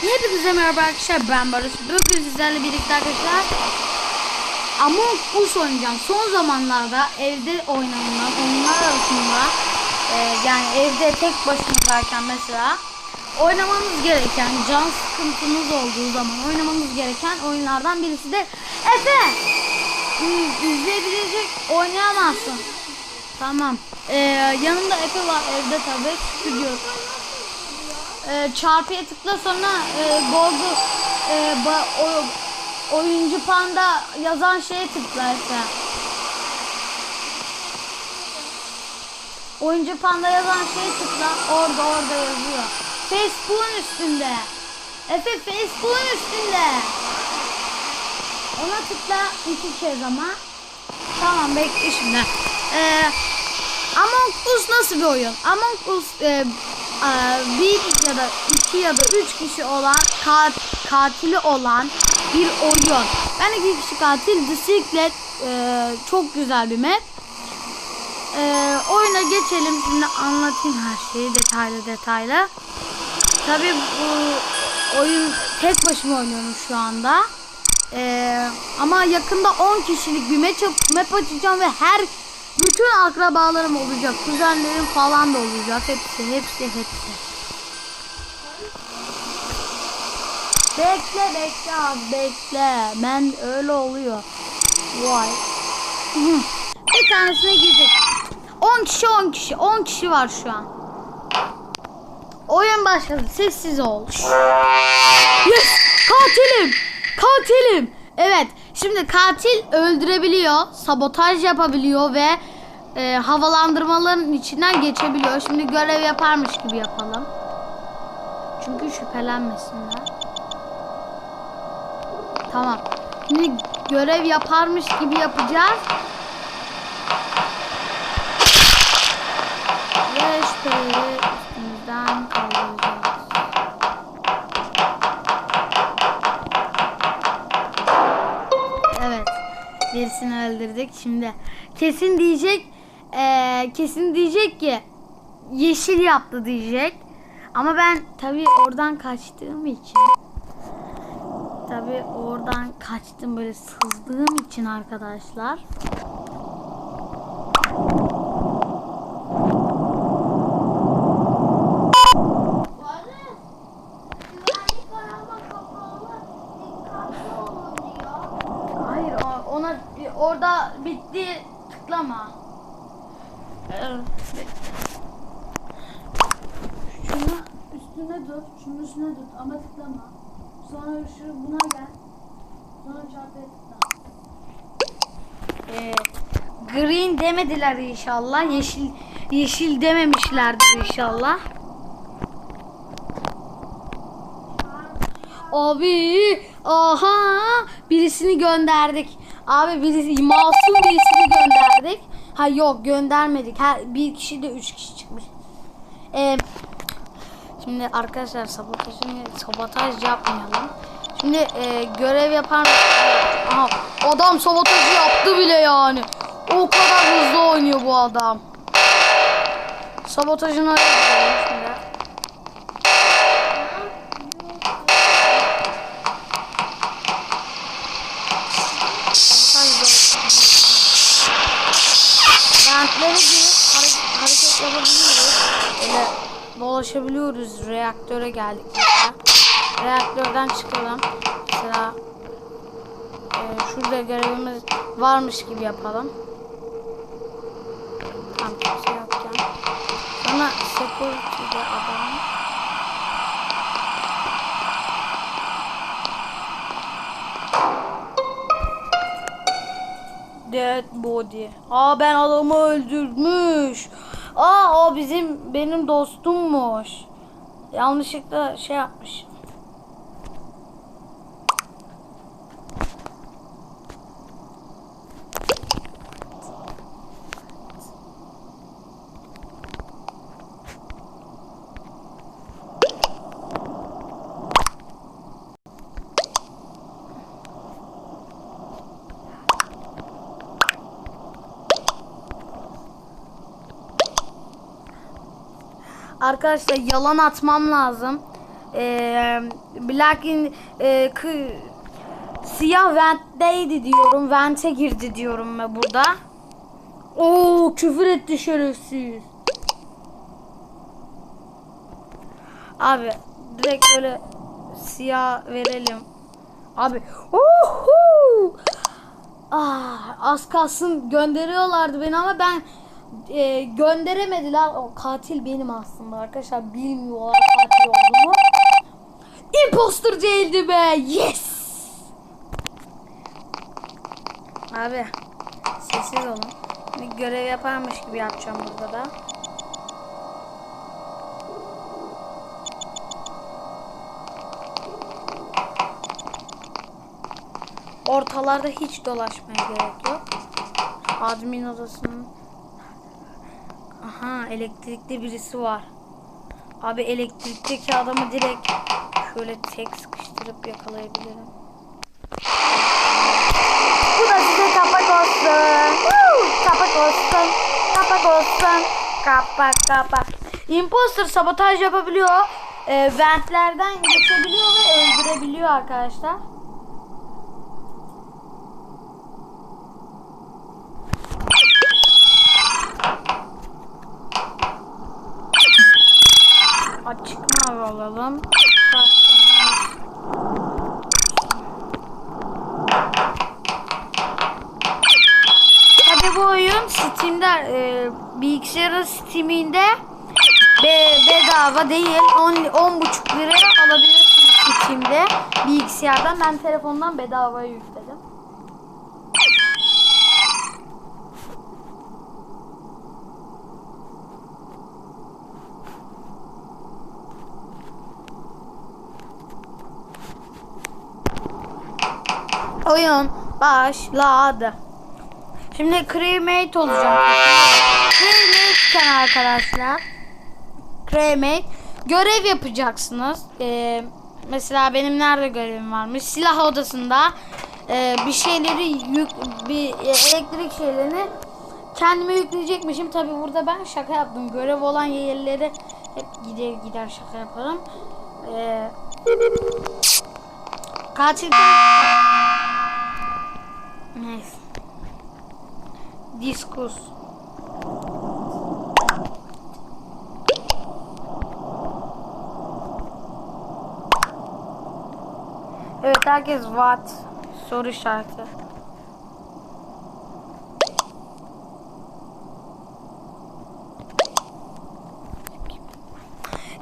Hepinize merhaba arkadaşlar ben Barış. Bugün sizlerle birlikte arkadaşlar Among Us oynayacağım. Son zamanlarda evde oynanan oyunlar arasında e, yani evde tek başınızdayken mesela oynamanız gereken can sıkıntınız olduğu zaman oynamanız gereken oyunlardan birisi de Efe hmm, izleyebilecek oynayamazsın. Tamam. Ee, yanımda Efe var evde tabi stüdyo e, çarpıya tıkla sonra e, Google e, ba, o, oyuncu panda yazan şeye tıkla Efe. Oyuncu panda yazan şeye tıkla orada orada yazıyor. Facebook'un üstünde. Efe Facebook'un üstünde. Ona tıkla iki kez ama. Tamam bekle şimdi. Ee, Among Us nasıl bir oyun? Among Us e, bir ya da iki ya da üç kişi olan kat, katili olan bir oyun. Ben iki kişi katil The Secret e, çok güzel bir map. E, oyuna geçelim şimdi anlatayım her şeyi detaylı detaylı. Tabi bu oyun tek başıma oynuyorum şu anda. E, ama yakında 10 kişilik bir map, map açacağım ve her bütün akrabalarım olacak. Kuzenlerim falan da olacak. Hepsi, hepsi, hepsi. Bekle, bekle abi, bekle. Ben öyle oluyor. Vay. Bir tanesine girdik. 10 kişi, 10 kişi. 10 kişi var şu an. Oyun başladı. Sessiz ol. Yes! Katilim! Katilim! Evet. Şimdi katil öldürebiliyor, sabotaj yapabiliyor ve e, havalandırmaların içinden geçebiliyor. Şimdi görev yaparmış gibi yapalım. Çünkü şüphelenmesinler. Tamam. Şimdi görev yaparmış gibi yapacağız. Ve şüpheleri üstümüzden Birisini öldürdük. Şimdi kesin diyecek eee, kesin diyecek ki yeşil yaptı diyecek. Ama ben tabii oradan kaçtığım için tabii oradan kaçtım böyle sızdığım için arkadaşlar. Ona orada bitti tıklama. Evet. Üstüne tut, şunun üstüne tut ama tıklama. Sonra şu buna gel. Sonra çarpıya tıkla. Ee, green demediler inşallah. Yeşil yeşil dememişlerdir inşallah. Abi aha birisini gönderdik. Abi birisi masum birisini gönderdik. Ha yok göndermedik. Her bir kişi de üç kişi çıkmış. Ee, şimdi arkadaşlar sabotajını sabotaj yapmayalım. Şimdi e, görev yapan aha, adam sabotajı yaptı bile yani. O kadar hızlı oynuyor bu adam. Sabotajını yapalım dolaşabiliyoruz. Reaktöre geldik mesela. Reaktörden çıkalım. Mesela e, şurada görevimiz varmış gibi yapalım. Tamam kimse yokken. Sonra security'de adam. Dead body. Aa ben adamı öldürmüş. Aa o bizim benim dostummuş. Yanlışlıkla şey yapmış. Arkadaşlar yalan atmam lazım. e, Black in, e, kı- siyah ventteydi diyorum. Vente girdi diyorum ben burada. Oo küfür etti şerefsiz. Abi direkt böyle siyah verelim. Abi. Uhu! Ah, az kalsın gönderiyorlardı beni ama ben e, gönderemediler. O katil benim aslında arkadaşlar. Bilmiyorlar katil olduğumu. Imposter değildi be. Yes. Abi sessiz olun. Bir görev yaparmış gibi yapacağım burada da. Ortalarda hiç dolaşmaya gerek yok. Admin odasının Aha elektrikte birisi var. Abi elektrikteki adamı direkt şöyle tek sıkıştırıp yakalayabilirim. Bu da size kapak olsun. Kapak olsun. Kapak olsun. Kapak kapak. Imposter sabotaj yapabiliyor. E, ventlerden geçebiliyor ve öldürebiliyor arkadaşlar. Açık mavi alalım. Tabi bu oyun Steam'de e, bilgisayarın Steam'inde be, bedava değil 10 10,5 liraya alabilirsiniz Steam'de bilgisayardan ben telefondan bedavaya yükledim. Oyun başladı. Şimdi cremate olacak. Cremate arkadaşlar. Cremate. Görev yapacaksınız. Ee, mesela benim nerede görevim varmış? Silah odasında e, bir şeyleri yük, bir e, elektrik şeylerini kendime yükleyecekmişim. Tabi burada ben şaka yaptım. Görev olan yerleri hep gider gider şaka yaparım. Ee, katilden Neyse. Diskus. Evet herkes what? Soru işareti.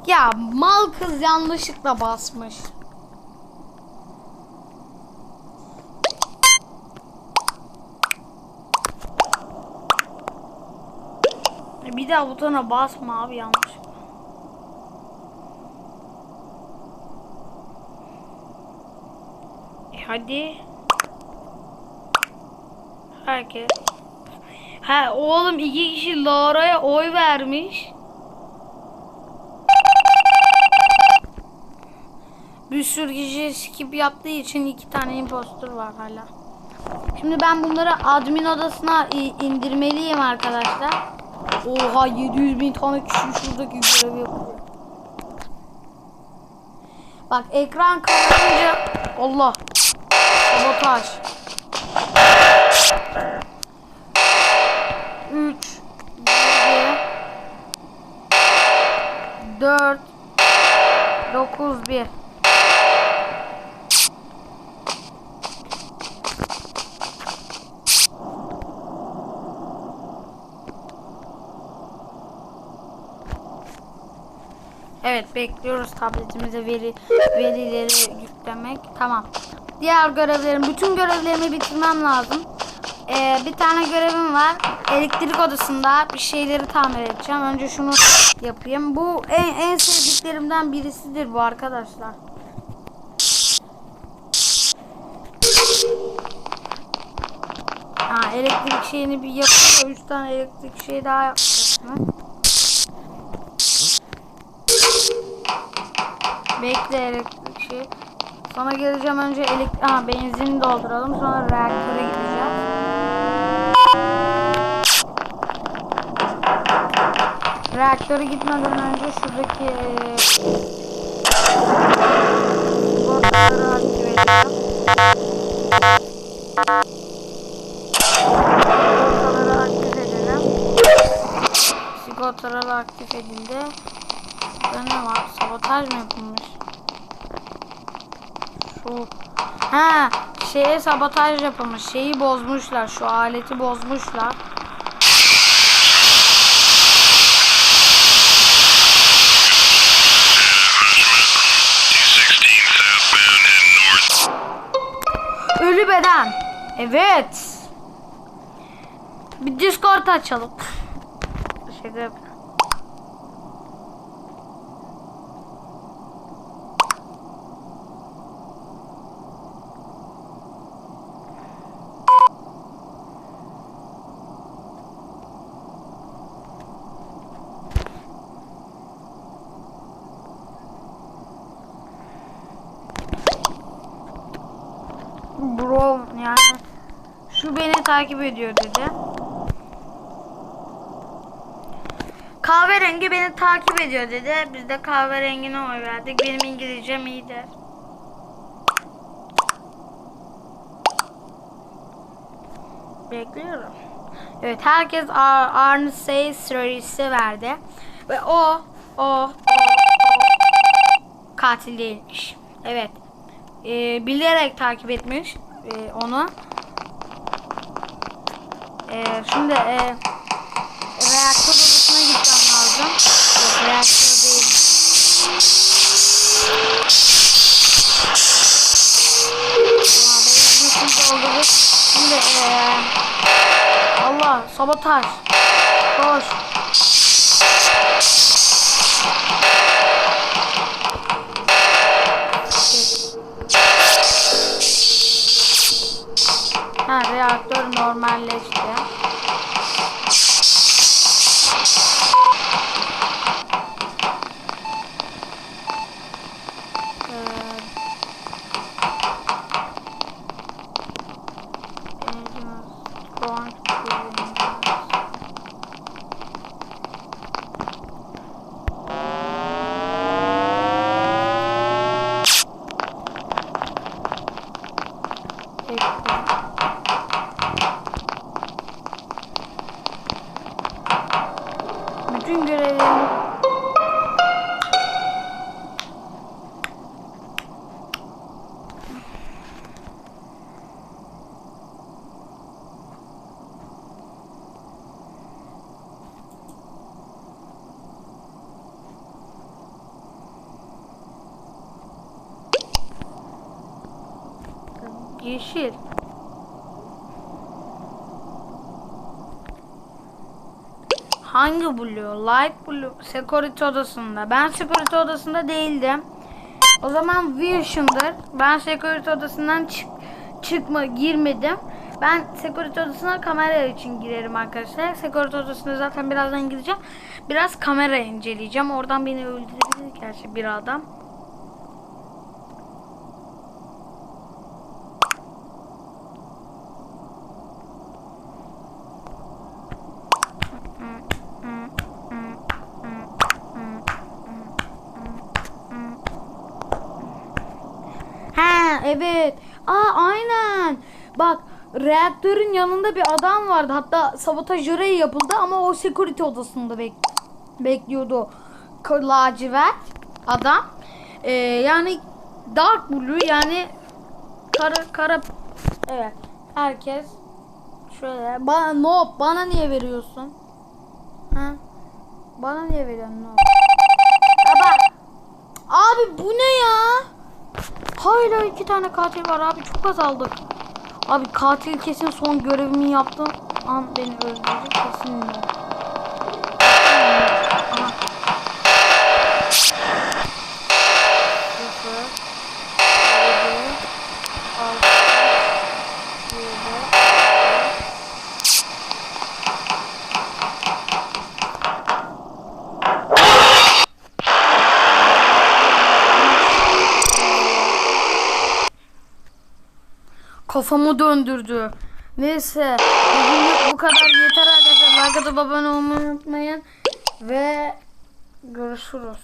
Ya mal kız yanlışlıkla basmış. E, Bir daha butona basma abi yanlış. E hadi. Herkes. Ha oğlum iki kişi Lara'ya oy vermiş. Bir sürü kişi skip yaptığı için iki tane impostor var hala. Şimdi ben bunları admin odasına indirmeliyim arkadaşlar. Oha 700 bin tane kişi şuradaki görevi yapıyor. Bak ekran kararınca Allah sabotaj 3 7 4 9 1 Evet bekliyoruz tabletimize veri verileri yüklemek. Tamam. Diğer görevlerim, bütün görevlerimi bitirmem lazım. Ee, bir tane görevim var. Elektrik odasında bir şeyleri tamir edeceğim. Önce şunu yapayım. Bu en, en sevdiklerimden birisidir bu arkadaşlar. Ha, elektrik şeyini bir yapıyor. Üç tane elektrik şeyi daha yapacaksınız. Bekle elektrik şey. Sonra geleceğim önce elektrik... Aha benzin dolduralım. Sonra reaktöre gideceğiz. Reaktöre gitmeden önce şuradaki... yapılmış. Şu ha şeye sabotaj yapılmış. Şeyi bozmuşlar. Şu aleti bozmuşlar. T16 southbound and north. Ölü beden. Evet. Bir Discord açalım. Şaka yap- Bro yani şu beni takip ediyor dedi. Kahverengi beni takip ediyor dedi. Biz de kahverengine oy verdik. Benim İngilizcem iyidir. Bekliyorum. Evet herkes Ar Arnsey süresi verdi. Ve o, o, o katil değilmiş. Evet. Ee, bilerek takip etmiş ee, onu. Ee, şimdi e, reaktör odasına gitmem lazım. Yok reaktör değil. Şimdi e, Allah sabotaj. Koş. Ha reaktör normalleşti. Ee, engines going to Bekle. Bütün görevlerimi Yeşil. Hangi blue? Light blue. Security odasında. Ben security odasında değildim. O zaman Vision'dır. Ben security odasından çık çıkma girmedim. Ben security odasına kamera için girerim arkadaşlar. Security odasına zaten birazdan gideceğim. Biraz kamera inceleyeceğim. Oradan beni öldürebilir gerçi bir adam. Evet. Aa aynen. Bak reaktörün yanında bir adam vardı. Hatta sabotaj görevi yapıldı ama o security odasında bek bekliyordu. Lacivert adam. Ee, yani dark blue yani kara kara evet herkes şöyle bana no bana niye veriyorsun? Ha? Bana niye veriyorsun no? Abi bu ne? Hala iki tane katil var abi çok azaldık. Abi katil kesin son görevimi yaptım. An beni öldürecek kesin Kafamı döndürdü. Neyse. Bugünlük bu kadar yeter arkadaşlar. Like atıp abone olmayı unutmayın. Ve görüşürüz.